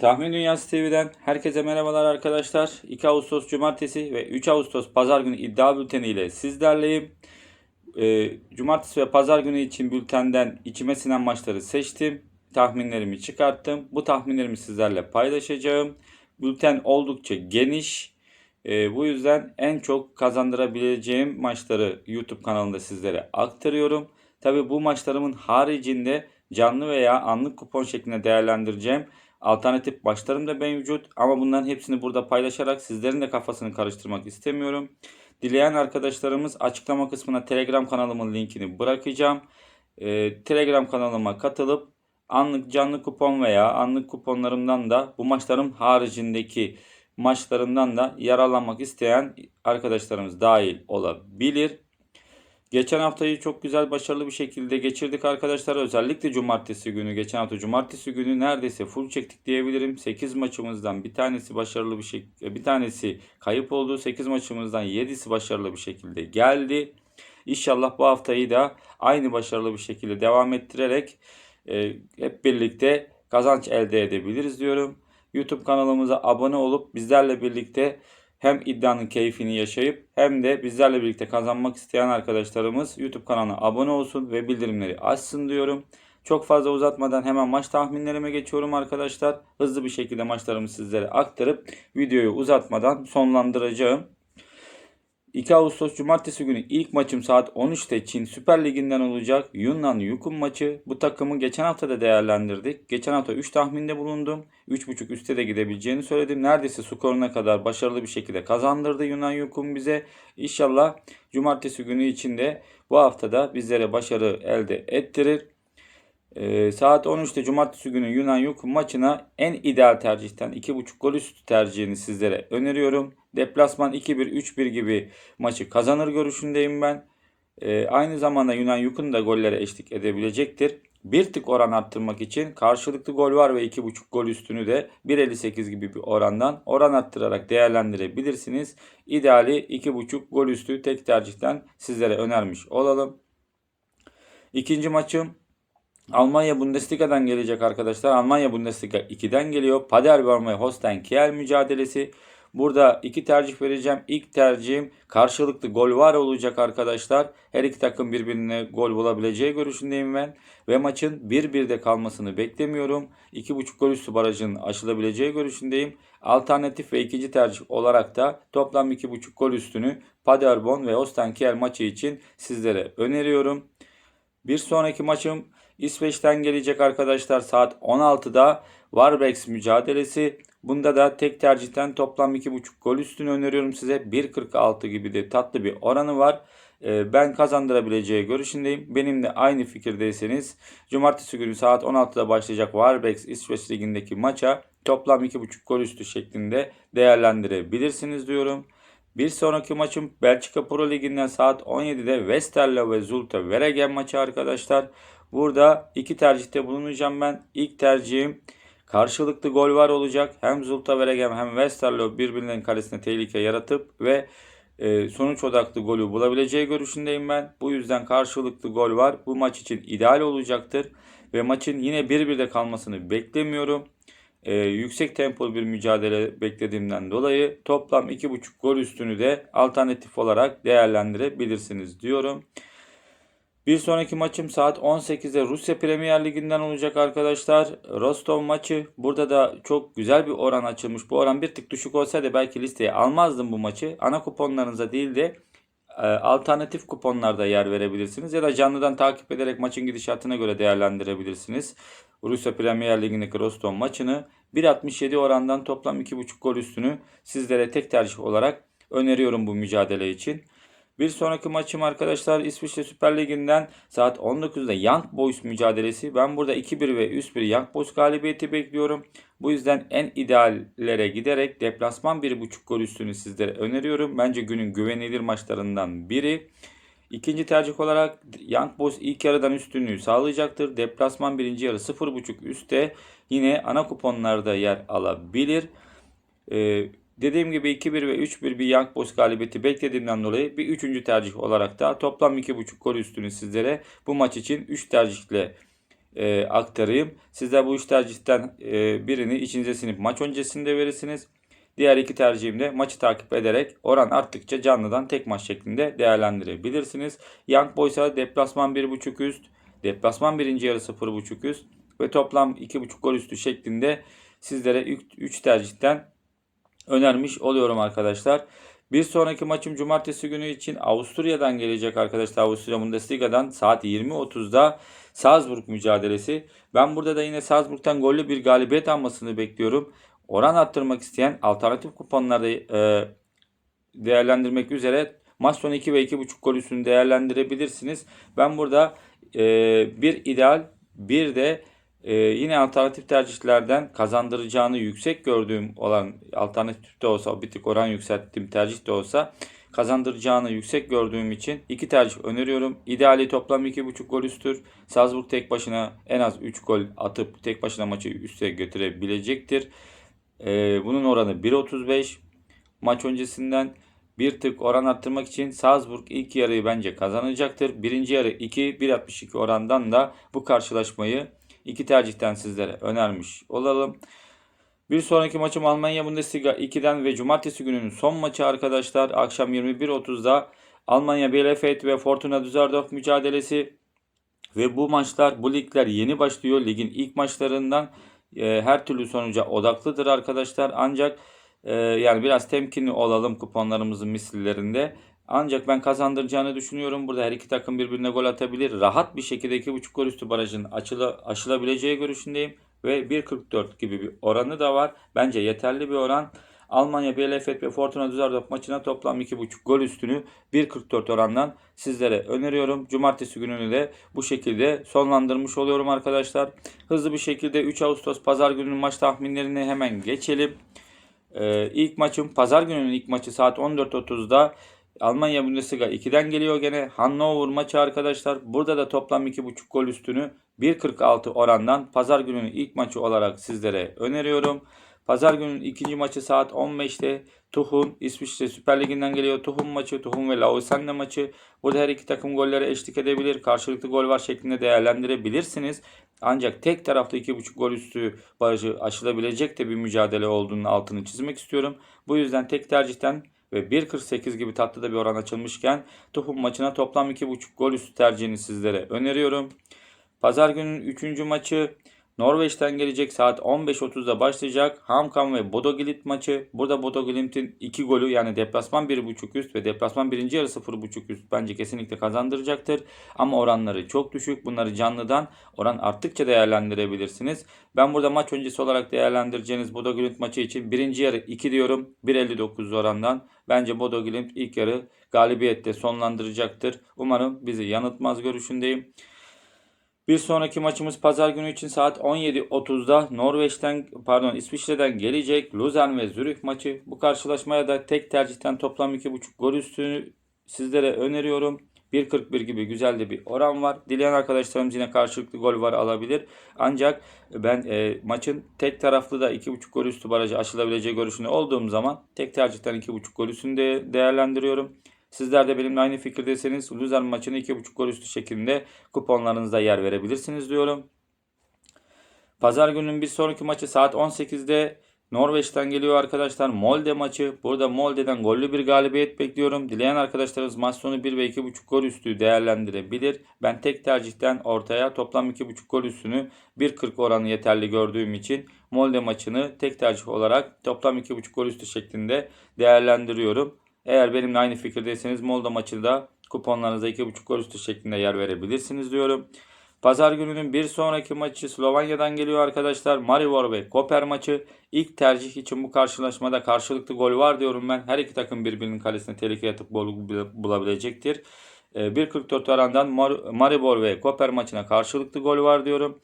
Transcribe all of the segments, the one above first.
Tahmin Dünyası TV'den herkese merhabalar arkadaşlar. 2 Ağustos Cumartesi ve 3 Ağustos Pazar günü iddia bülteni ile sizlerleyim. Ee, Cumartesi ve Pazar günü için bültenden içime sinen maçları seçtim. Tahminlerimi çıkarttım. Bu tahminlerimi sizlerle paylaşacağım. Bülten oldukça geniş. Ee, bu yüzden en çok kazandırabileceğim maçları YouTube kanalında sizlere aktarıyorum. Tabi bu maçlarımın haricinde canlı veya anlık kupon şeklinde değerlendireceğim alternatif başlarım da mevcut ama bunların hepsini burada paylaşarak sizlerin de kafasını karıştırmak istemiyorum. Dileyen arkadaşlarımız açıklama kısmına Telegram kanalımın linkini bırakacağım. Ee, Telegram kanalıma katılıp anlık canlı kupon veya anlık kuponlarımdan da bu maçların haricindeki maçlarımdan da yararlanmak isteyen arkadaşlarımız dahil olabilir. Geçen haftayı çok güzel başarılı bir şekilde geçirdik arkadaşlar. Özellikle cumartesi günü. Geçen hafta cumartesi günü neredeyse full çektik diyebilirim. 8 maçımızdan bir tanesi başarılı bir şekilde bir tanesi kayıp oldu. 8 maçımızdan 7'si başarılı bir şekilde geldi. İnşallah bu haftayı da aynı başarılı bir şekilde devam ettirerek e, hep birlikte kazanç elde edebiliriz diyorum. YouTube kanalımıza abone olup bizlerle birlikte hem iddianın keyfini yaşayıp hem de bizlerle birlikte kazanmak isteyen arkadaşlarımız YouTube kanalına abone olsun ve bildirimleri açsın diyorum. Çok fazla uzatmadan hemen maç tahminlerime geçiyorum arkadaşlar. Hızlı bir şekilde maçlarımı sizlere aktarıp videoyu uzatmadan sonlandıracağım. 2 Ağustos Cumartesi günü ilk maçım saat 13'te Çin Süper Ligi'nden olacak. Yunnan Yukun maçı. Bu takımı geçen hafta da değerlendirdik. Geçen hafta 3 tahminde bulundum. 3.5 üstte de gidebileceğini söyledim. Neredeyse skoruna kadar başarılı bir şekilde kazandırdı Yunan Yukun bize. İnşallah Cumartesi günü içinde bu haftada bizlere başarı elde ettirir. Ee, saat 13'te Cumartesi günü Yunan Yukun maçına en ideal tercihten 2.5 gol üstü tercihini sizlere öneriyorum. Deplasman 2-1, 3-1 gibi maçı kazanır görüşündeyim ben. Ee, aynı zamanda Yunan Yukun da gollere eşlik edebilecektir. Bir tık oran arttırmak için karşılıklı gol var ve 2.5 gol üstünü de 1.58 gibi bir orandan oran arttırarak değerlendirebilirsiniz. İdeali 2.5 gol üstü tek tercihten sizlere önermiş olalım. İkinci maçım Almanya Bundesliga'dan gelecek arkadaşlar. Almanya Bundesliga 2'den geliyor. Paderborn ve Holstein Kiel mücadelesi. Burada iki tercih vereceğim. İlk tercihim karşılıklı gol var olacak arkadaşlar. Her iki takım birbirine gol bulabileceği görüşündeyim ben. Ve maçın 1-1'de kalmasını beklemiyorum. 2.5 gol üstü barajının aşılabileceği görüşündeyim. Alternatif ve ikinci tercih olarak da toplam 2.5 gol üstünü Paderborn ve Holstein Kiel maçı için sizlere öneriyorum. Bir sonraki maçım İsveç'ten gelecek arkadaşlar saat 16'da Varbergs mücadelesi. Bunda da tek tercihten toplam 2.5 gol üstünü öneriyorum size. 1.46 gibi de tatlı bir oranı var. Ee, ben kazandırabileceği görüşündeyim. Benim de aynı fikirdeyseniz Cumartesi günü saat 16'da başlayacak Varbergs İsveç Ligi'ndeki maça toplam 2.5 gol üstü şeklinde değerlendirebilirsiniz diyorum. Bir sonraki maçım Belçika Pro Ligi'nden saat 17'de Westerlo ve Zulte Waregem maçı arkadaşlar. Burada iki tercihte bulunacağım ben. İlk tercihim karşılıklı gol var olacak. Hem Zulte Waregem hem Westerlo birbirinin kalesine tehlike yaratıp ve e, sonuç odaklı golü bulabileceği görüşündeyim ben. Bu yüzden karşılıklı gol var. Bu maç için ideal olacaktır. Ve maçın yine 1-1'de kalmasını beklemiyorum e, yüksek tempolu bir mücadele beklediğimden dolayı toplam 2.5 gol üstünü de alternatif olarak değerlendirebilirsiniz diyorum. Bir sonraki maçım saat 18'de Rusya Premier Ligi'nden olacak arkadaşlar. Rostov maçı. Burada da çok güzel bir oran açılmış. Bu oran bir tık düşük olsaydı belki listeye almazdım bu maçı. Ana kuponlarınıza değil de e, alternatif kuponlarda yer verebilirsiniz. Ya da canlıdan takip ederek maçın gidişatına göre değerlendirebilirsiniz. Rusya Premier Ligi'ndeki Rostov maçını 1.67 orandan toplam 2.5 gol üstünü sizlere tek tercih olarak öneriyorum bu mücadele için. Bir sonraki maçım arkadaşlar İsviçre Süper Ligi'nden saat 19'da Young Boys mücadelesi. Ben burada 2-1 ve üst bir Young Boys galibiyeti bekliyorum. Bu yüzden en ideallere giderek deplasman 1.5 gol üstünü sizlere öneriyorum. Bence günün güvenilir maçlarından biri. İkinci tercih olarak Young Boys ilk yarıdan üstünlüğü sağlayacaktır. Deplasman birinci yarı 0.5 üstte yine ana kuponlarda yer alabilir. Ee, dediğim gibi 2-1 ve 3-1 bir Young Boys galibiyeti beklediğimden dolayı bir üçüncü tercih olarak da toplam 2.5 gol üstünü sizlere bu maç için 3 tercihle e, aktarayım. Sizler bu üç tercihten e, birini içinize sinip maç öncesinde verirsiniz. Diğer iki tercihimde maçı takip ederek oran arttıkça canlıdan tek maç şeklinde değerlendirebilirsiniz. Young Boys'a deplasman 1.5 üst, deplasman birinci yarı 0.5 üst ve toplam 2.5 gol üstü şeklinde sizlere 3 tercihten önermiş oluyorum arkadaşlar. Bir sonraki maçım cumartesi günü için Avusturya'dan gelecek arkadaşlar. Avusturya Bundesliga'dan saat 20.30'da Salzburg mücadelesi. Ben burada da yine Salzburg'tan gollü bir galibiyet almasını bekliyorum. Oran arttırmak isteyen alternatif kuponlarda e, değerlendirmek üzere maç sonu 2 ve 2.5 gol üstünü değerlendirebilirsiniz. Ben burada e, bir ideal bir de ee, yine alternatif tercihlerden kazandıracağını yüksek gördüğüm olan alternatif de olsa bir tık oran yükselttiğim tercih de olsa kazandıracağını yüksek gördüğüm için iki tercih öneriyorum. İdeali toplam 2.5 gol üstür. Salzburg tek başına en az 3 gol atıp tek başına maçı üste götürebilecektir. Ee, bunun oranı 1.35. Maç öncesinden bir tık oran arttırmak için Salzburg ilk yarıyı bence kazanacaktır. Birinci yarı 2, 1.62 orandan da bu karşılaşmayı iki tercihten sizlere önermiş olalım. Bir sonraki maçım Almanya Bundesliga 2'den ve cumartesi gününün son maçı arkadaşlar. Akşam 21.30'da Almanya Bielefeld ve Fortuna Düsseldorf mücadelesi. Ve bu maçlar, bu ligler yeni başlıyor. Ligin ilk maçlarından e, her türlü sonuca odaklıdır arkadaşlar. Ancak e, yani biraz temkinli olalım kuponlarımızın misillerinde. Ancak ben kazandıracağını düşünüyorum. Burada her iki takım birbirine gol atabilir. Rahat bir şekilde 2.5 gol üstü barajın açıla, aşılabileceği görüşündeyim. Ve 1.44 gibi bir oranı da var. Bence yeterli bir oran. Almanya Bielefeld ve Fortuna Düsseldorf maçına toplam 2.5 gol üstünü 1.44 orandan sizlere öneriyorum. Cumartesi gününü de bu şekilde sonlandırmış oluyorum arkadaşlar. Hızlı bir şekilde 3 Ağustos pazar gününün maç tahminlerine hemen geçelim. Ee, ilk maçım pazar gününün ilk maçı saat 14.30'da Almanya Bundesliga 2'den geliyor gene. Hannover maçı arkadaşlar. Burada da toplam 2.5 gol üstünü 1.46 orandan pazar gününün ilk maçı olarak sizlere öneriyorum. Pazar günün ikinci maçı saat 15'te Tuhun İsviçre Süper Ligi'nden geliyor. Tuhun maçı, Tuhun ve Lausanne maçı. Burada her iki takım gollere eşlik edebilir. Karşılıklı gol var şeklinde değerlendirebilirsiniz. Ancak tek taraflı 2.5 gol üstü barajı aşılabilecek de bir mücadele olduğunun altını çizmek istiyorum. Bu yüzden tek tercihten ve 1.48 gibi tatlı da bir oran açılmışken Tuhum maçına toplam 2.5 gol üstü tercihini sizlere öneriyorum. Pazar günün 3. maçı Norveç'ten gelecek saat 15.30'da başlayacak. Hamkan ve Bodo Glimt maçı. Burada Bodo Glimt'in 2 golü yani deplasman 1.5 üst ve deplasman 1. yarı 0.5 üst bence kesinlikle kazandıracaktır. Ama oranları çok düşük. Bunları canlıdan oran arttıkça değerlendirebilirsiniz. Ben burada maç öncesi olarak değerlendireceğiniz Bodo Glimt maçı için 1. yarı 2 diyorum. 1.59 orandan. Bence Bodo Glimt ilk yarı galibiyette sonlandıracaktır. Umarım bizi yanıltmaz görüşündeyim. Bir sonraki maçımız pazar günü için saat 17.30'da Norveç'ten pardon İsviçre'den gelecek Luzern ve Zürich maçı. Bu karşılaşmaya da tek tercihten toplam 2.5 gol üstünü sizlere öneriyorum. 1.41 gibi güzel de bir oran var. Dileyen arkadaşlarımız yine karşılıklı gol var alabilir. Ancak ben e, maçın tek taraflı da 2.5 gol üstü barajı aşılabileceği görüşünde olduğum zaman tek tercihten 2.5 gol üstünü de değerlendiriyorum. Sizler de benimle aynı fikirdeyseniz Luzern maçını 2.5 gol üstü şeklinde kuponlarınızda yer verebilirsiniz diyorum. Pazar gününün bir sonraki maçı saat 18'de Norveç'ten geliyor arkadaşlar. Molde maçı. Burada Molde'den gollü bir galibiyet bekliyorum. Dileyen arkadaşlarımız maç sonu 1 ve 2.5 gol üstü değerlendirebilir. Ben tek tercihten ortaya toplam 2.5 gol üstünü 1.40 oranı yeterli gördüğüm için Molde maçını tek tercih olarak toplam 2.5 gol üstü şeklinde değerlendiriyorum. Eğer benimle aynı fikirdeyseniz Molda maçında kuponlarınıza 2.5 gol üstü şeklinde yer verebilirsiniz diyorum. Pazar gününün bir sonraki maçı Slovanya'dan geliyor arkadaşlar. Maribor ve Koper maçı. İlk tercih için bu karşılaşmada karşılıklı gol var diyorum ben. Her iki takım birbirinin kalesine tehlike atıp gol bulabilecektir. 1.44 ee, orandan Maribor ve Koper maçına karşılıklı gol var diyorum.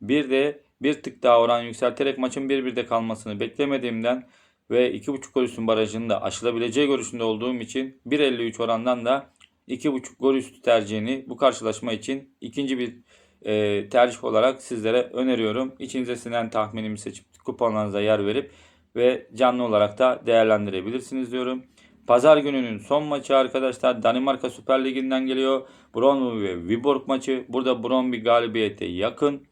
Bir de bir tık daha oran yükselterek maçın 1-1'de kalmasını beklemediğimden ve 2.5 gol üstün barajını da aşılabileceği görüşünde olduğum için 1.53 orandan da 2.5 gol üstü tercihini bu karşılaşma için ikinci bir e, tercih olarak sizlere öneriyorum. İçinize sinen tahminimi seçip kuponlarınıza yer verip ve canlı olarak da değerlendirebilirsiniz diyorum. Pazar gününün son maçı arkadaşlar Danimarka Süper Ligi'nden geliyor. Brøndby ve Viborg maçı. Burada Brøndby galibiyete yakın.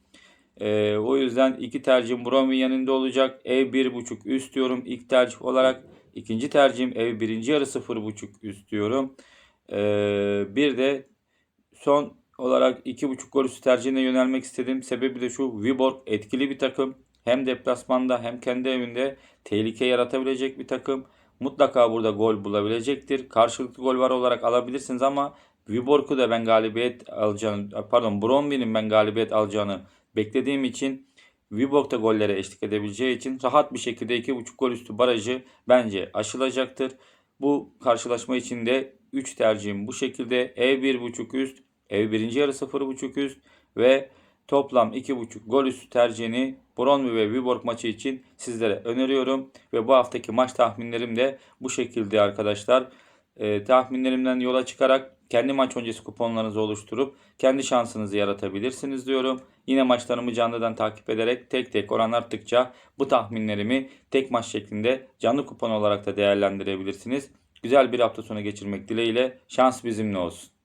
Ee, o yüzden iki tercihim Brøndby yanında olacak. Ev 1.5 üst diyorum ilk tercih olarak. İkinci tercihim ev birinci yarı 0.5 üst diyorum. Ee, bir de son olarak 2.5 gol üstü tercihine yönelmek istedim. Sebebi de şu Viborg etkili bir takım. Hem deplasmanda hem kendi evinde tehlike yaratabilecek bir takım. Mutlaka burada gol bulabilecektir. Karşılıklı gol var olarak alabilirsiniz ama Viborg'u da ben galibiyet alacağını, pardon Brøndby'nin ben galibiyet alacağını beklediğim için Viborg gollere eşlik edebileceği için rahat bir şekilde 2.5 gol üstü barajı bence aşılacaktır. Bu karşılaşma için de 3 tercihim bu şekilde. Ev 1.5 üst, ev birinci yarı 0.5 üst ve toplam 2.5 gol üstü tercihini Brøndby ve Viborg maçı için sizlere öneriyorum. Ve bu haftaki maç tahminlerim de bu şekilde arkadaşlar. Ee, tahminlerimden yola çıkarak kendi maç öncesi kuponlarınızı oluşturup kendi şansınızı yaratabilirsiniz diyorum. Yine maçlarımı canlıdan takip ederek tek tek oran arttıkça bu tahminlerimi tek maç şeklinde canlı kupon olarak da değerlendirebilirsiniz. Güzel bir hafta sonu geçirmek dileğiyle şans bizimle olsun.